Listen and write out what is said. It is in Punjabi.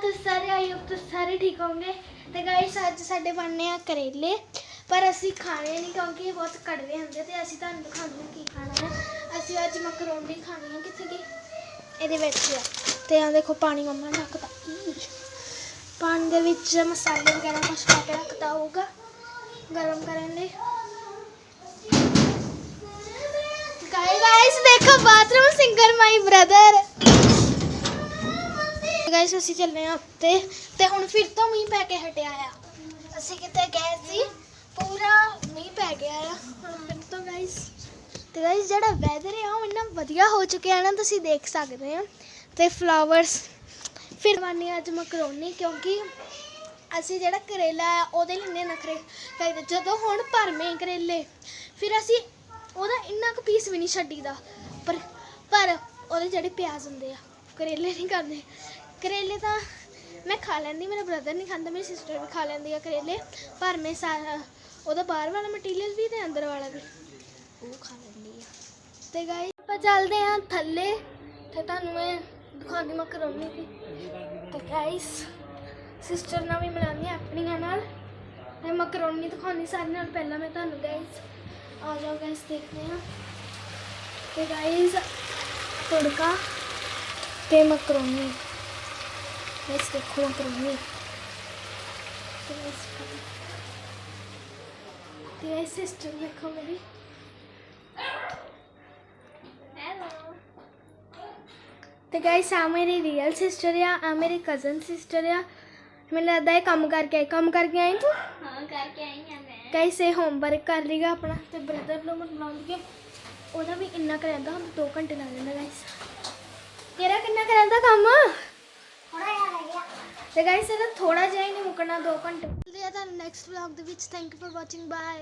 ਤੁਸੀਂ ਸਾਰੇ ਆਈ ਹੋਪ ਤੁਸੀਂ ਸਾਰੇ ਠੀਕ ਹੋਵੋਗੇ ਤੇ ਗਾਇਸ ਅੱਜ ਸਾਡੇ ਬਣਨੇ ਆ ਕਰੇਲੇ। ਪਰ ਅਸੀਂ ਖਾਣੇ ਨਹੀਂ, ਕਿਉਂਕਿ ਇਹ ਬਹੁਤ ਕੜਵੇ ਹੁੰਦੇ ਤੇ ਅਸੀਂ ਤੁਹਾਨੂੰ ਦਿਖਾਉਂਦੇ ਹਾਂ ਕੀ ਖਾਣਾ ਹੈ। ਅਸੀਂ ਅੱਜ ਮਕਰੋਨੀ ਖਾਣੀ ਹੈ ਕਿੱਥੇ ਗਈ ਇਹਦੇ ਵਿੱਚ ਆ। ਤੇ ਆ ਦੇਖੋ, ਪਾਣੀ ਮੰਮਾ ਨੇ ਰੱਖਤਾ। ਪਾਣੀ ਦੇ ਵਿੱਚ ਮਸਾਲੇ ਵਗੈਰਾ ਕੁਝ ਪਾ ਕੇ ਰੱਖਤਾ ਹੋਊਗਾ, ਗਰਮ ਕਰਨ ਲਈ। ਗਾਇਸ ਦੇਖੋ bathroom singer my brother guys ਅਸੀਂ ਚੱਲੇ ਆ ਉੱਤੇ ਤੇ ਹੁਣ ਫਿਰ ਤੋਂ ਮੀਂਹ ਪੈ ਕੇ ਹਟਿਆ ਆ। ਅਸੀਂ ਕਿਤੇ ਗਏ ਸੀ, ਪੂਰਾ ਮੀਂਹ ਪੈ ਗਿਆ ਆ। ਹੁਣ ਫਿਰ ਤੋਂ ਗਾਇਸ ਤੇ ਗਾਇਸ ਜਿਹੜਾ ਵੈਦਰ ਹੈ ਉਹ ਇੰਨਾ ਵਧੀਆ ਹੋ ਚੁੱਕਿਆ ਨਾ, ਤੁਸੀਂ ਦੇਖ ਸਕਦੇ ਆ। ਤੇ ਫਲਾਵਰਸ ਫਿਰ ਬਣਨੀ ਅੱਜ ਮਕਰੋਨੀ ਕਿਉਂਕਿ ਅਸੀਂ ਜਿਹੜਾ ਕਰੇਲਾ ਆ, ਉਹਦੇ ਲਈ ਇੰਨੇ ਨਖਰੇ ਕਰਦੇ ਜਦੋਂ ਹੁਣ ਭਰਵੇਂ ਕਰੇਲੇ, ਫਿਰ ਅਸੀਂ ਉਹਦਾ ਇੰਨਾ ਕੁ ਪੀਸ ਵੀ ਨਹੀਂ ਛੱਡੀਦਾ। ਪਰ ਪਰ ਉਹਦੇ ਜਿਹੜੇ ਪਿਆਜ਼ ਹੁੰਦੇ ਆ ਕਰੇਲੇ ਨਹੀਂ ਕਰਦੇ ਕਰੇਲੇ ਤਾਂ ਮੈਂ ਖਾ ਲੈਂਦੀ, ਮੇਰਾ ਬ੍ਰਦਰ ਨਹੀਂ ਖਾਂਦਾ, ਮੇਰੀ ਸਿਸਟਰ ਵੀ ਖਾ ਲੈਂਦੀ ਆ ਕਰੇਲੇ, ਪਰ ਮੈਂ ਸਾਰਾ ਉਹਦਾ ਬਾਹਰ ਵਾਲਾ ਮਟੀਰੀਅਲ ਵੀ ਤੇ ਅੰਦਰ ਵਾਲਾ ਵੀ, ਉਹ ਖਾ ਲੈਂਦੀ ਆ। ਤੇ ਗਾਇਸ ਆਪਾਂ ਚੱਲਦੇ ਆ ਥੱਲੇ, ਤੇ ਤੁਹਾਨੂੰ ਮੈਂ ਦਿਖਾਉਂਦੀ ਮਕਰੋਨੀ ਦੀ ਤੇ ਗਾਇਸ ਸਿਸਟਰ ਨਾਲ ਵੀ ਮਿਲਾਉਂਦੀ ਹਾਂ ਆਪਣੀਆਂ ਨਾਲ। ਤੇ ਮਕਰੋਨੀ ਦਿਖਾਉਂਦੀ ਸਾਰਿਆਂ ਨਾਲ ਪਹਿਲਾਂ ਮੈਂ ਤੁਹਾਨੂੰ ਗਾਇਸ ਆ ਜਾਓ ਗਾਇਸ ਦੇਖਦੇ ਹਾਂ। ਤੇ ਗਾਇਸ ਤੜਕਾ ਤੇ ਮਕਰੋਨੀ ਗਾਇਸ ਦੇਖੋ ਮਕਰੋਨੀ ਤੇ guys, ਤੇ ਗਾਇਸ ਸਿਸਟਰ ਦੇਖੋ ਮੇਰੀ ਹੈਲੋ ਤੇ ਗਾਇਸ ਆ ਮੇਰੀ ਰੀਅਲ ਸਿਸਟਰ ਆ ਆ ਮੇਰੀ ਕਜ਼ਨ ਸਿਸਟਰ ਆ ਮੈਨੂੰ ਲੱਗਦਾ ਇਹ ਕੰਮ ਕਰਕੇ ਆਈ ਕੰਮ ਕਰਕੇ ਆਈ ਤੂੰ ਹਾਂ ਕਰਕੇ ਆਈ ਹਾਂ ਮੈਂ ਗਾਇਸ ਇਹ ਹੋਮਵਰਕ ਕਰ ਲਈਗਾ ਆਪਣਾ ਤੇ ਬ੍ਰਦਰ ਨੂੰ ਮੈਂ ਬੁਲਾਉਂਦੀ ਆ ਉਹਦਾ ਵੀ ਇੰਨਾ ਕੁ ਰਹਿੰਦਾ ਹੁਣ 2 ਘੰਟੇ ਲੱਗ ਜਾਂਦਾ ਗਾਇਸ ਤੇਰਾ ਕਿੰਨਾ ਕੁ ਰਹਿੰਦਾ ਕੰਮ ਤੇ ਗਾਇਸ ਇਹਦਾ ਥੋੜਾ ਜਿਹਾ ਹੀ ਨਹੀਂ ਮੁੱਕਣਾ 2 ਘੰਟੇ। ਮਿਲਦੇ ਤੁਹਾਨੂੰ ਨੈਕਸਟ ਵਲੌਗ ਦੇ ਵਿੱਚ। Thank you for watching bye